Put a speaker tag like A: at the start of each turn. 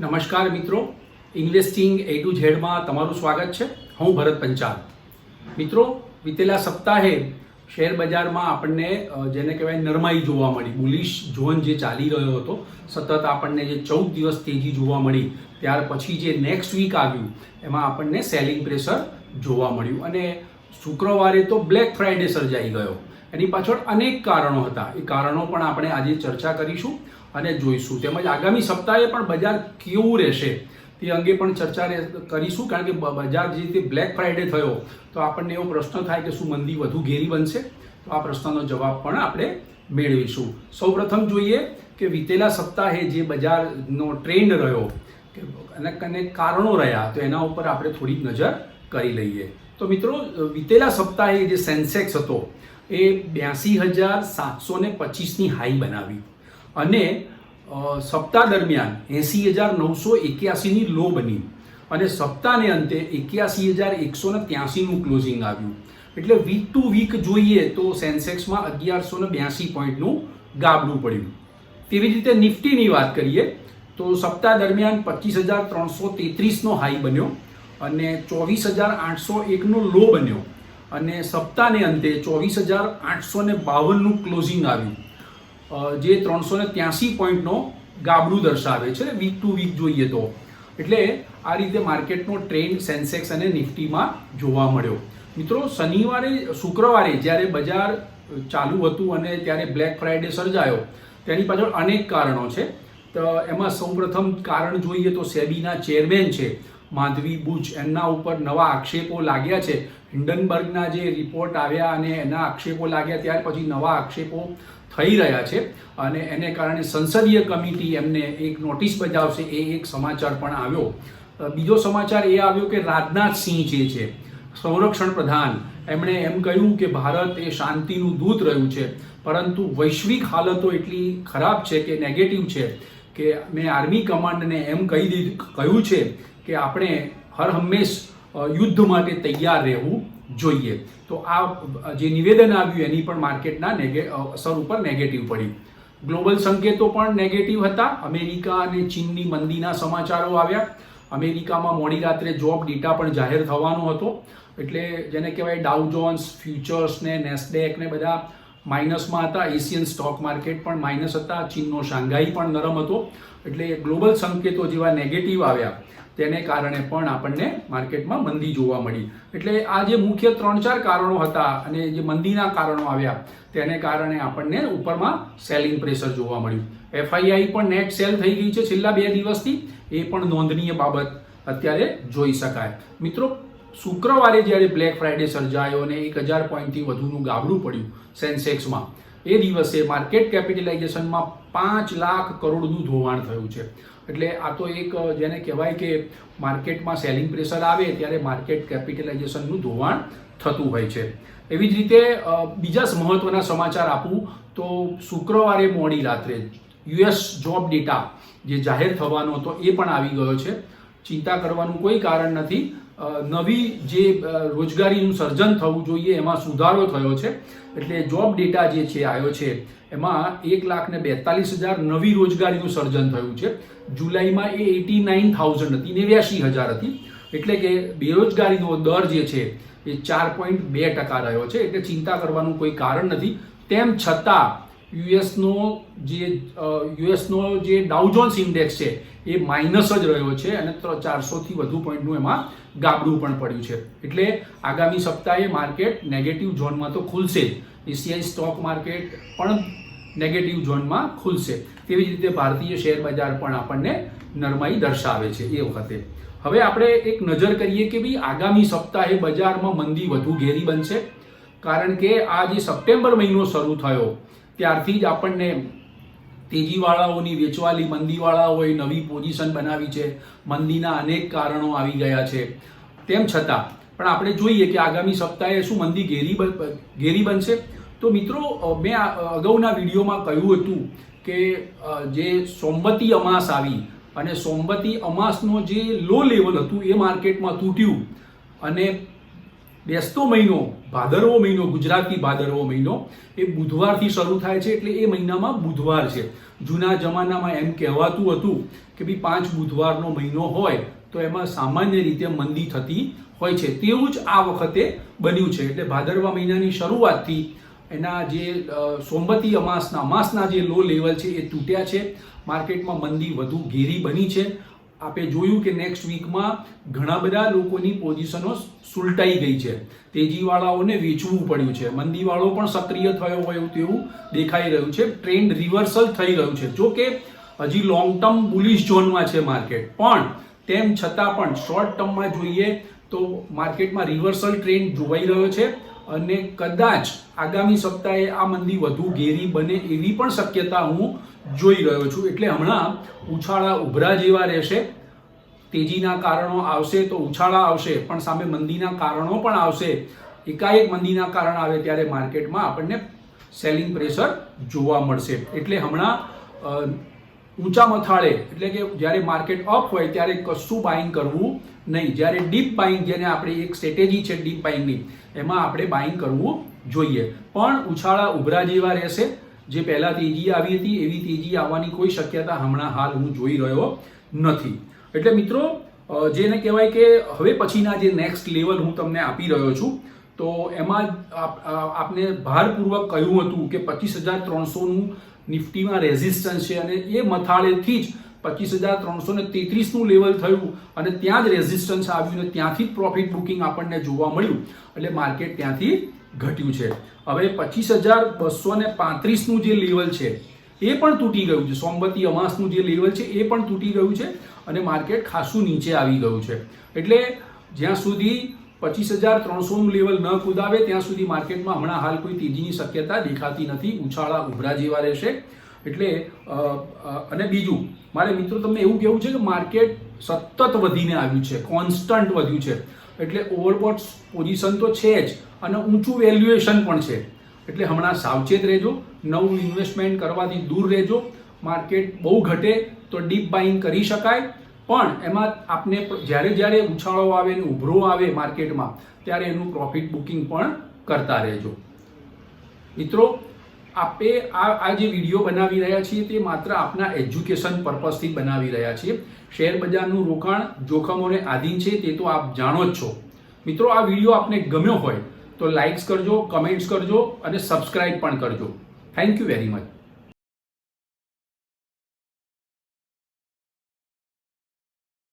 A: નમસ્કાર મિત્રો. ઇન્વેસ્ટિંગ એ ટુ ઝેડમાં તમારું સ્વાગત છે. હું ભરત પંચાલ. મિત્રો, વિતેલા સપ્તાહે શેર બજારમાં આપણને જેને કહેવાય નરમાઈ જોવા મળી. બુલિશ ઝોન જે ચાલી રહ્યો હતો, સતત આપણને જે ચૌદ દિવસ તેજી જોવા મળી. ત્યાર પછી જે નેક્સ્ટ વીક આવ્યું, એમાં આપણને સેલિંગ પ્રેશર જોવા મળ્યું. અને શુક્રવારે તો બ્લેક ફ્રાઈડે સર્જાઈ ગયો. એની પાછળ અનેક કારણો હતા. એ કારણો પણ આપણે આજે ચર્ચા કરીશું. અને જોઈશું. તેમજ આગામી સપ્તાહે પણ બજાર કેવું રહેશે તે અંગે પણ ચર્ચા કરીશું. કારણ કે બજાર જે રીતે બ્લેક ફ્રાઇડે થયો, તો આપણને એવો પ્રશ્ન થાય કે શું મંદી વધુ ઘેરી બનશે? તો આ પ્રશ્નનો જવાબ પણ આપણે મેળવીશું. સૌપ્રથમ જોઈએ કે વિતેલા સપ્તાહે જે બજારનો ટ્રેન્ડ રહ્યો, કે અને અને કારણો રહ્યા, તો એના ઉપર આપણે થોડીક નજર કરી લઈએ. તો મિત્રો, વિતેલા સપ્તાહે જે સેન્સેક્સ હતો, એ બ્યાસી હજાર સાતસો ને પચીસની હાઈ બનાવી. અને સપ્તાહ દરમિયાન એંસી હજાર નવસો એક્યાસીની લો બની. અને સપ્તાહને અંતે એક્યાસી હજાર એકસો ને ત્યાસીનું ક્લોઝિંગ આવ્યું. એટલે વીક ટુ વીક જોઈએ તો સેન્સેક્સમાં અગિયારસો ને બ્યાસી પોઈન્ટનું ગાબડું પડ્યું. તેવી રીતે નિફ્ટીની વાત કરીએ, તો સપ્તાહ દરમિયાન પચીસ હજાર ત્રણસો તેત્રીસનો હાઈ બન્યો અને ચોવીસ હજાર આઠસો એકનો લો બન્યો. અને સપ્તાહને અંતે ચોવીસ હજાર આઠસો ને બાવનનું ક્લોઝિંગ આવ્યું. જે ત્રણસો ને ત્યાસી પોઈન્ટનો ગાબડું દર્શાવે છે વીક ટુ વીક જોઈએ તો. એટલે આ રીતે માર્કેટનો ટ્રેન્ડ સેન્સેક્સ અને નિફ્ટીમાં જોવા મળ્યો. મિત્રો, શનિવારે, શુક્રવારે જ્યારે બજાર ચાલુ હતું અને ત્યારે બ્લેક ફ્રાઈડે સર્જાયો, તેની પાછળ અનેક કારણો છે. તો એમાં સૌપ્રથમ કારણ જોઈએ તો સેબીના ચેરમેન છે, માધવી બુચ એમના ઉપર નવા આક્ષેપો લાગ્યા છે. હિન્ડનબર્ગના જે રિપોર્ટ આવ્યા અને એના આક્ષેપો લાગ્યા, ત્યાર પછી નવા આક્ષેપો થઈ રહ્યા છે અને એને કારણે સંસદીય કમિટી એમને એક નોટિસ બજાવશે, એ એક સમાચાર પણ આવ્યો. બીજો સમાચાર એ આવ્યો કે રાજનાથ સિંહ જે છે, સંરક્ષણ પ્રધાન, એમણે એમ કહ્યું કે ભારત એ શાંતિનું દૂત રહ્યું છે, પરંતુ વૈશ્વિક હાલતો એટલી ખરાબ છે કે નેગેટિવ છે કે મેં આર્મી કમાન્ડને એમ કહી દીધું, કહ્યું છે કે આપણે હર હંમેશ યુદ્ધ માટે તૈયાર રહેવું જોઈએ. તો આ જે નિવેદન આવ્યું એની પણ માર્કેટના નેગે અસર ઉપર નેગેટિવ પડી. ગ્લોબલ સંકેતો પણ નેગેટિવ હતા. અમેરિકા અને ચીનની મંદીના સમાચારો આવ્યા. અમેરિકામાં મોડી રાત્રે જોબ ડેટા પણ જાહેર થવાનો હતો. એટલે જેને કહેવાય ડાઉ જોન્સ ફ્યુચર્સ ને નેસ્ડેક ને બધા માઇનસમાં હતા. એશિયન સ્ટોક માર્કેટ પણ માઇનસ હતા. ચીનનો શાંઘાઈ પણ નરમ હતો. એટલે ગ્લોબલ સંકેતો જેવા નેગેટિવ આવ્યા. તેને કારણે પણ આપણને માર્કેટમાં મંદી જોવા મળી. એટલે આ જે મુખ્ય ત્રણ ચાર કારણો હતા અને જે મંદીના કારણો આવ્યા, તેને કારણે આપણને ઉપરમાં સેલિંગ પ્રેશર જોવા મળ્યું. એફઆઈઆઈ પણ નેટ સેલ થઈ ગઈ છે છેલ્લા બે દિવસથી. એ પણ નોંધનીય બાબત અત્યારે જોઈ શકાય. મિત્રો શુક્રવારે જ્યારે બ્લેક ફ્રાઈડે સર્જાયો અને એક હજાર પોઈન્ટથી વધુનું ગાબડું પડ્યું સેન્સેક્સમાં, એ દિવસે માર્કેટ કેપિટલાઇઝેશનમાં પાંચ લાખ કરોડનું ધોવાણ થયું છે. એટલે આ તો એક જેને કહેવાય કે માર્કેટમાં સેલિંગ પ્રેશર આવે ત્યારે માર્કેટ કેપિટલાઇઝેશનનું ધોવાણ થતું હોય છે. એવી જ રીતે બીજા મહત્વના સમાચાર આપું તો શુક્રવારે મોડી રાત્રે યુએસ જોબ ડેટા જે જાહેર થવાનો હતો એ પણ આવી ગયો છે. ચિંતા કરવાનું કોઈ કારણ નથી. નવી જે રોજગારીનું સર્જન થવું જોઈએ, એમાં સુધારો થયો છે. એટલે જોબ ડેટા જે છે આવ્યો છે, એમાં એક લાખ ને બેતાલીસ હજાર નવી રોજગારીનું સર્જન થયું છે. જુલાઈમાં એ એટી નાઇન થાઉઝન્ડ હતી નેવ્યાસી હજાર હતી. એટલે કે બેરોજગારીનો દર જે છે, એ ચાર પોઈન્ટ બે ટકા રહ્યો છે. એટલે ચિંતા કરવાનું કોઈ કારણ નથી. તેમ છતાં યુએસનો જે યુએસનો જે ડાઉજોન્સ ઇન્ડેક્સ છે, એ માઇનસ જ રહ્યો છે અને ચારસોથી વધુ પોઈન્ટનું એમાં ગાબડું પણ પડ્યું છે. એટલે આગામી સપ્તાહે માર્કેટ નેગેટિવ ઝોનમાં તો ખુલશે જ. એશિયાઈ સ્ટોક માર્કેટ પણ નેગેટિવ ઝોનમાં ખુલશે. તેવી જ રીતે ભારતીય શેર બજાર પણ આપણને નરમાઈ દર્શાવે છે એ વખતે. હવે આપણે એક નજર કરીએ કે ભાઈ આગામી સપ્તાહે બજારમાં મંદી વધુ ઘેરી બનશે. કારણ કે આ જે સપ્ટેમ્બર મહિનો શરૂ થયો ત્યારથી જ આપણને તેજીવાળાઓની વેચવાલી, મંદીવાળાઓએ નવી પોઝિશન બનાવી છે. મંદીના અનેક કારણો આવી ગયા છે. તેમ છતાં, પણ આપણે જોઈએ કે આગામી સપ્તાહે શું મંદી ઘેરી ઘેરી બનશે? તો મિત્રો મેં અગાઉના વિડીયોમાં કહ્યું હતું કે જે સોમવતી અમાસ આવી અને સોમવતી અમાસનો જે લો લેવલ હતું એ માર્કેટમાં તૂટ્યું અને બેસતો મહિનો, ભાદરવો મહિનો ગુજરાતી ભાદરવો મહિનો, એ બુધવારથી શરૂ થાય છે એટલે એ મહિનામાં બુધવાર છે. જૂના જમાનામાં એમ કહેવાતું હતું કે ભાઈ પાંચ બુધવારનો મહિનો હોય તો એમાં સામાન્ય રીતે મંદી થતી હોય છે. તેવું જ આ વખતે બન્યું છે. એટલે ભાદરવા મહિનાની શરૂઆતથી એના જે સોમવતી અમાસના અમાસના જે લો લેવલ છે એ તૂટ્યા છે. માર્કેટમાં મંદી વધુ ઘેરી બની છે. આપે જોયું કે નેક્સ્ટ વીકમાં ઘણા બધા લોકોની પોઝિશનો સુલટાઈ ગઈ છે. તેજીવાળાઓને વેચવું પડ્યું છે. મંદીવાળો પણ સક્રિય થયો હોય તેવું દેખાઈ રહ્યું છે. ટ્રેન્ડ રિવર્સલ થઈ રહ્યું છે. જો કે હજી લોંગ ટર્મ બુલિશ ઝોનમાં છે માર્કેટ પણ તેમ છતાં પણ શોર્ટ ટર્મમાં જોઈએ તો માર્કેટમાં રિવર્સલ ટ્રેન્ડ જોવાઈ રહ્યો છે. અને કદાચ આગામી સપ્તાહે આ મંદી વધુ ઘેરી બને એવી પણ શક્યતા હું જોઈ રહ્યો છું. એટલે હમણાં ઉછાળા ઉભરા જેવા રહેશે. તેજીના કારણો આવશે તો ઉછાળા આવશે, પણ સામે મંદીના કારણો પણ આવશે. એકાએક મંદીના કારણ આવે ત્યારે માર્કેટમાં આપણને સેલિંગ પ્રેશર જોવા મળશે. એટલે હમણાં ઊંચા મથાળે, એટલે કે જ્યારે માર્કેટ અપ હોય ત્યારે કશું બાઇંગ કરવું નહીં, જ્યારે ડીપ બાઇંગ જેને આપણે એક સ્ટ્રેટેજી છે ડીપ બાઇંગની એમાં આપણે બાઇંગ કરવું જોઈએ. પણ ઉછાળા ઉભરા જેવા રહેશે. જે પહેલાં તેજી આવી હતી, એવી તેજી આવવાની કોઈ શક્યતા હમણાં હાલ હું જોઈ રહ્યો નથી. એટલે મિત્રો જેને કહેવાય કે હવે પછીના જે નેક્સ્ટ લેવલ હું તમને આપી રહ્યો છું, તો એમાં આપ- આપને ભારપૂર્વક કહ્યું હતું કે પચીસ હજાર ત્રણસોનું નિફ્ટીમાં રેઝિસ્ટન્સ છે અને એ મથાળેથી જ પચીસ હજાર ત્રણસો ને તેત્રીસનું લેવલ થયું અને ત્યાં જ રેઝિસ્ટન્સ આવ્યું અને ત્યાંથી જ પ્રોફિટ બુકિંગ આપણને જોવા મળ્યું. એટલે માર્કેટ ત્યાંથી ઘટ્યું છે. હવે પચીસ હજાર બસો ને પાંત્રીસનું જે લેવલ છે, એ પણ તૂટી ગયું છે. સોમવતી અમાસનું જે લેવલ છે, એ પણ તૂટી ગયું છે અને માર્કેટ ખાસું નીચે આવી ગયું છે. એટલે જ્યાં સુધી પચીસ હજાર ત્રણસોનું લેવલ ન કુદાવે, ત્યાં સુધી માર્કેટમાં હમણાં હાલ કોઈ તેજીની શક્યતા દેખાતી નથી. ઉછાળા ઉભરા જેવા રહેશે. એટલે અને બીજું, મારે મિત્રો તમને એવું કહેવું છે કે માર્કેટ સતત વધીને આવ્યું છે કોન્સ્ટન્ટ વધ્યું છે. એટલે ઓવરબોટ પોઝિશન તો છે જ, અને ઊંચું વેલ્યુએશન પણ છે. એટલે હમણાં સાવચેત રહેજો, નવું ઇન્વેસ્ટમેન્ટ કરવાથી દૂર રહેજો. માર્કેટ બહુ ઘટે તો ડીપ બાઇંગ કરી શકાય. પણ એમાં આપને જ્યારે જ્યારે ઉછાળો આવે ને ઉભરો આવે માર્કેટમાં, ત્યારે એનું પ્રોફિટ બુકિંગ પણ કરતા રહેજો. મિત્રો આપે આ આ જે વીડિયો બનાવી રહ્યા છીએ તે માત્ર આપના એજ્યુકેશન પર્પઝથી બનાવી રહ્યા છીએ. શેર બજારનું રોકાણ જોખમોને આધીન છે તે તો આપ જાણો જ છો. મિત્રો, આ વીડિયો આપને ગમ્યો હોય તો લાઇક્સ કરજો કમેન્ટ્સ કરજો અને સબસ્ક્રાઇબ પણ કરજો. Thank you very much